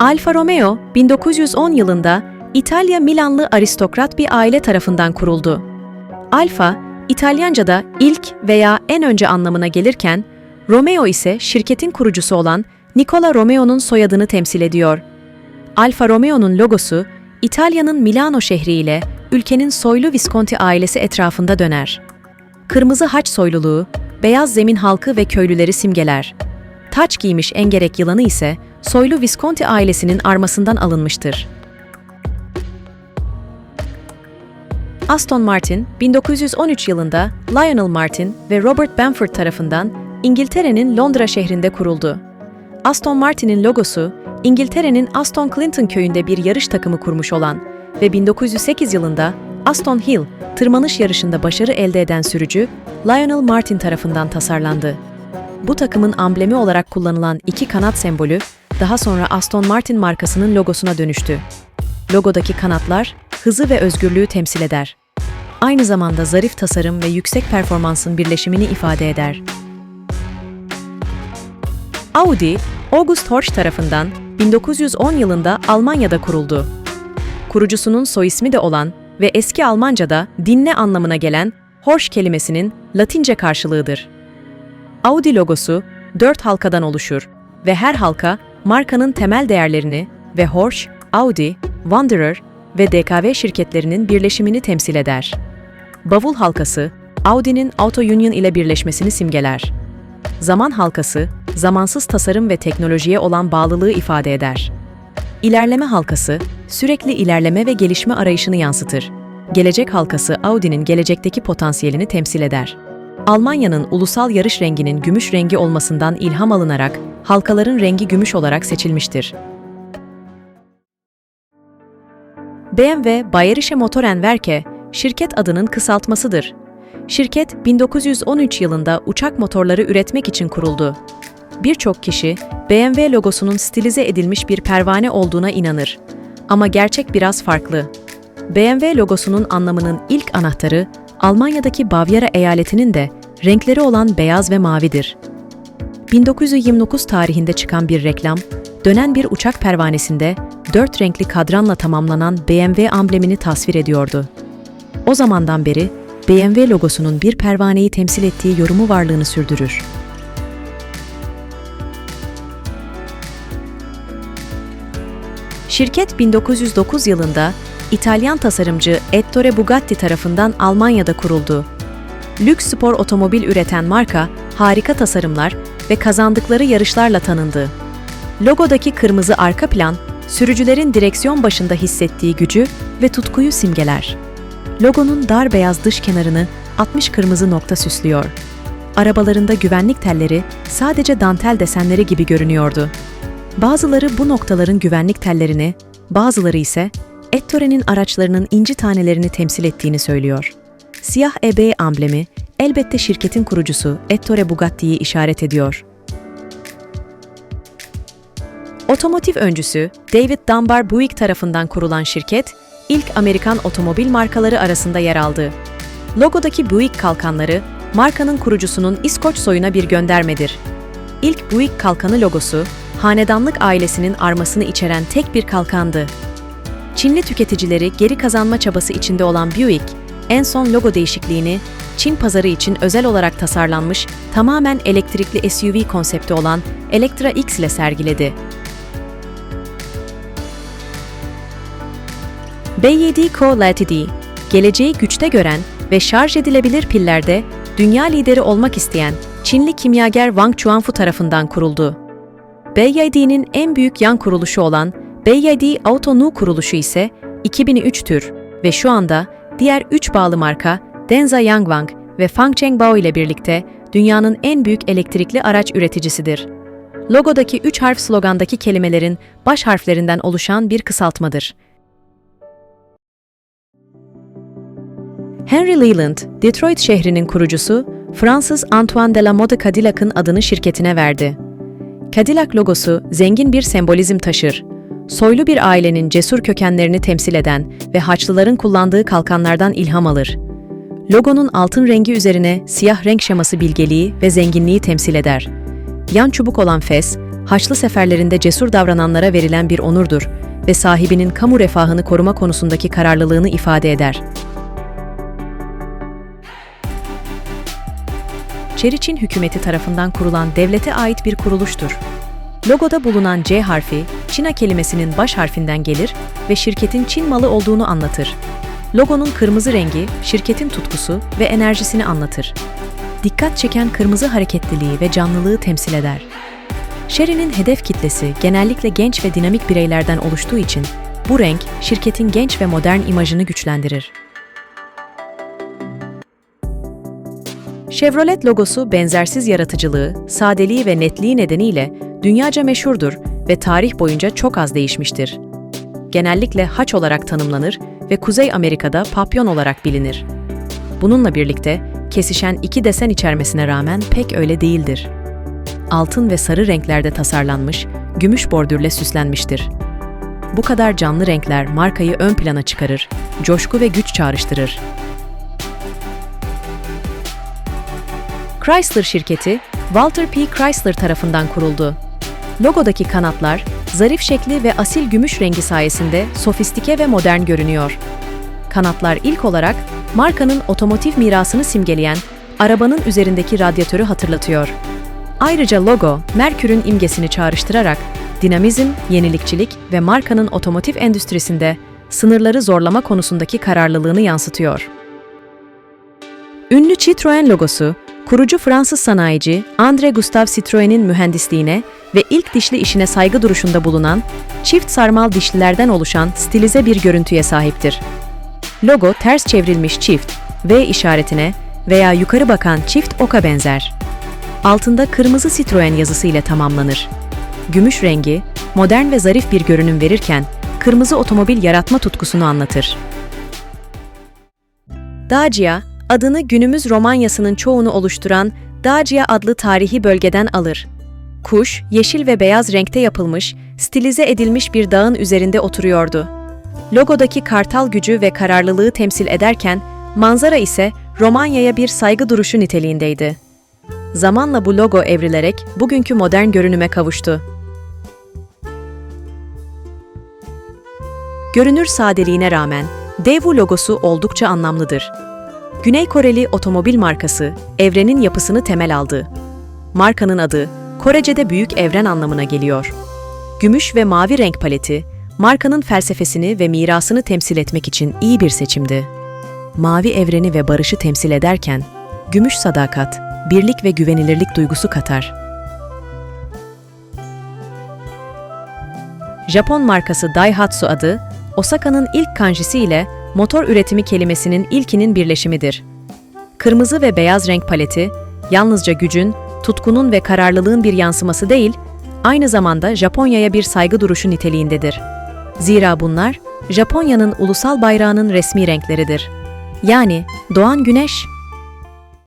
Alfa Romeo 1910 yılında İtalya Milanlı aristokrat bir aile tarafından kuruldu. Alfa, İtalyanca'da ilk veya en önce anlamına gelirken, Romeo ise şirketin kurucusu olan Nicola Romeo'nun soyadını temsil ediyor. Alfa Romeo'nun logosu, İtalya'nın Milano şehri ile ülkenin soylu Visconti ailesi etrafında döner. Kırmızı haç soyluluğu, beyaz zemin halkı ve köylüleri simgeler. Taç giymiş engerek yılanı ise soylu Visconti ailesinin armasından alınmıştır. Aston Martin, 1913 yılında Lionel Martin ve Robert Bamford tarafından İngiltere'nin Londra şehrinde kuruldu. Aston Martin'in logosu, İngiltere'nin Aston Clinton köyünde bir yarış takımı kurmuş olan ve 1908 yılında Aston Hill tırmanış yarışında başarı elde eden sürücü Lionel Martin tarafından tasarlandı. Bu takımın amblemi olarak kullanılan iki kanat sembolü daha sonra Aston Martin markasının logosuna dönüştü. Logodaki kanatlar hızı ve özgürlüğü temsil eder. Aynı zamanda zarif tasarım ve yüksek performansın birleşimini ifade eder. Audi, August Horch tarafından 1910 yılında Almanya'da kuruldu. Kurucusunun soy ismi de olan ve eski Almanca'da dinle anlamına gelen Horch kelimesinin Latince karşılığıdır. Audi logosu dört halkadan oluşur ve her halka markanın temel değerlerini ve Horch, Audi, Wanderer ve DKV şirketlerinin birleşimini temsil eder. Bavul halkası, Audi'nin Auto Union ile birleşmesini simgeler. Zaman halkası, zamansız tasarım ve teknolojiye olan bağlılığı ifade eder. İlerleme halkası, sürekli ilerleme ve gelişme arayışını yansıtır. Gelecek halkası Audi'nin gelecekteki potansiyelini temsil eder. Almanya'nın ulusal yarış renginin gümüş rengi olmasından ilham alınarak halkaların rengi gümüş olarak seçilmiştir. BMW Bayerische Motorenwerke, şirket adının kısaltmasıdır. Şirket 1913 yılında uçak motorları üretmek için kuruldu. Birçok kişi BMW logosunun stilize edilmiş bir pervane olduğuna inanır. Ama gerçek biraz farklı. BMW logosunun anlamının ilk anahtarı Almanya'daki Bavyera eyaletinin de renkleri olan beyaz ve mavidir. 1929 tarihinde çıkan bir reklam, dönen bir uçak pervanesinde dört renkli kadranla tamamlanan BMW amblemini tasvir ediyordu. O zamandan beri BMW logosunun bir pervaneyi temsil ettiği yorumu varlığını sürdürür. Şirket 1909 yılında İtalyan tasarımcı Ettore Bugatti tarafından Almanya'da kuruldu. Lüks spor otomobil üreten marka, harika tasarımlar ve kazandıkları yarışlarla tanındı. Logodaki kırmızı arka plan, sürücülerin direksiyon başında hissettiği gücü ve tutkuyu simgeler. Logonun dar beyaz dış kenarını 60 kırmızı nokta süslüyor. Arabalarında güvenlik telleri sadece dantel desenleri gibi görünüyordu. Bazıları bu noktaların güvenlik tellerini, bazıları ise Ettore'nin araçlarının inci tanelerini temsil ettiğini söylüyor. Siyah EB amblemi elbette şirketin kurucusu Ettore Bugatti'yi işaret ediyor. Otomotiv öncüsü David Dunbar Buick tarafından kurulan şirket, ilk Amerikan otomobil markaları arasında yer aldı. Logodaki Buick kalkanları, markanın kurucusunun İskoç soyuna bir göndermedir. İlk Buick kalkanı logosu, hanedanlık ailesinin armasını içeren tek bir kalkandı. Çinli tüketicileri geri kazanma çabası içinde olan Buick, en son logo değişikliğini Çin pazarı için özel olarak tasarlanmış tamamen elektrikli SUV konsepti olan Electra X ile sergiledi. B7 Co Ltd, geleceği güçte gören ve şarj edilebilir pillerde dünya lideri olmak isteyen Çinli kimyager Wang Chuanfu tarafından kuruldu. BYD'nin en büyük yan kuruluşu olan BYD Auto Nu kuruluşu ise 2003'tür ve şu anda diğer 3 bağlı marka Denza Yangwang ve Fangchengbao ile birlikte dünyanın en büyük elektrikli araç üreticisidir. Logodaki 3 harf slogandaki kelimelerin baş harflerinden oluşan bir kısaltmadır. Henry Leland, Detroit şehrinin kurucusu, Fransız Antoine de la Mode Cadillac'ın adını şirketine verdi. Cadillac logosu zengin bir sembolizm taşır. Soylu bir ailenin cesur kökenlerini temsil eden ve Haçlıların kullandığı kalkanlardan ilham alır. Logonun altın rengi üzerine siyah renk şeması bilgeliği ve zenginliği temsil eder. Yan çubuk olan fes, Haçlı seferlerinde cesur davrananlara verilen bir onurdur ve sahibinin kamu refahını koruma konusundaki kararlılığını ifade eder. Çeriçin hükümeti tarafından kurulan devlete ait bir kuruluştur. Logoda bulunan C harfi, Çina kelimesinin baş harfinden gelir ve şirketin Çin malı olduğunu anlatır. Logonun kırmızı rengi, şirketin tutkusu ve enerjisini anlatır. Dikkat çeken kırmızı hareketliliği ve canlılığı temsil eder. Sherry'nin hedef kitlesi genellikle genç ve dinamik bireylerden oluştuğu için bu renk şirketin genç ve modern imajını güçlendirir. Chevrolet logosu benzersiz yaratıcılığı, sadeliği ve netliği nedeniyle dünyaca meşhurdur ve tarih boyunca çok az değişmiştir. Genellikle haç olarak tanımlanır ve Kuzey Amerika'da papyon olarak bilinir. Bununla birlikte kesişen iki desen içermesine rağmen pek öyle değildir. Altın ve sarı renklerde tasarlanmış, gümüş bordürle süslenmiştir. Bu kadar canlı renkler markayı ön plana çıkarır, coşku ve güç çağrıştırır. Chrysler şirketi, Walter P. Chrysler tarafından kuruldu. Logodaki kanatlar, zarif şekli ve asil gümüş rengi sayesinde sofistike ve modern görünüyor. Kanatlar ilk olarak markanın otomotiv mirasını simgeleyen arabanın üzerindeki radyatörü hatırlatıyor. Ayrıca logo, Merkür'ün imgesini çağrıştırarak dinamizm, yenilikçilik ve markanın otomotiv endüstrisinde sınırları zorlama konusundaki kararlılığını yansıtıyor. Ünlü Citroën logosu, kurucu Fransız sanayici André Gustave Citroën'in mühendisliğine ve ilk dişli işine saygı duruşunda bulunan, çift sarmal dişlilerden oluşan stilize bir görüntüye sahiptir. Logo ters çevrilmiş çift, V işaretine veya yukarı bakan çift oka benzer. Altında kırmızı Citroën yazısı ile tamamlanır. Gümüş rengi, modern ve zarif bir görünüm verirken, kırmızı otomobil yaratma tutkusunu anlatır. Dacia, adını günümüz Romanyası'nın çoğunu oluşturan Dacia adlı tarihi bölgeden alır. Kuş, yeşil ve beyaz renkte yapılmış, stilize edilmiş bir dağın üzerinde oturuyordu. Logodaki kartal gücü ve kararlılığı temsil ederken, manzara ise Romanya'ya bir saygı duruşu niteliğindeydi. Zamanla bu logo evrilerek bugünkü modern görünüme kavuştu. Görünür sadeliğine rağmen Daewoo logosu oldukça anlamlıdır. Güney Koreli otomobil markası evrenin yapısını temel aldı. Markanın adı Korece'de büyük evren anlamına geliyor. Gümüş ve mavi renk paleti markanın felsefesini ve mirasını temsil etmek için iyi bir seçimdi. Mavi evreni ve barışı temsil ederken gümüş sadakat, birlik ve güvenilirlik duygusu katar. Japon markası Daihatsu adı, Osaka'nın ilk kanjisi ile motor üretimi kelimesinin ilkinin birleşimidir. Kırmızı ve beyaz renk paleti, yalnızca gücün, tutkunun ve kararlılığın bir yansıması değil, aynı zamanda Japonya'ya bir saygı duruşu niteliğindedir. Zira bunlar, Japonya'nın ulusal bayrağının resmi renkleridir. Yani doğan güneş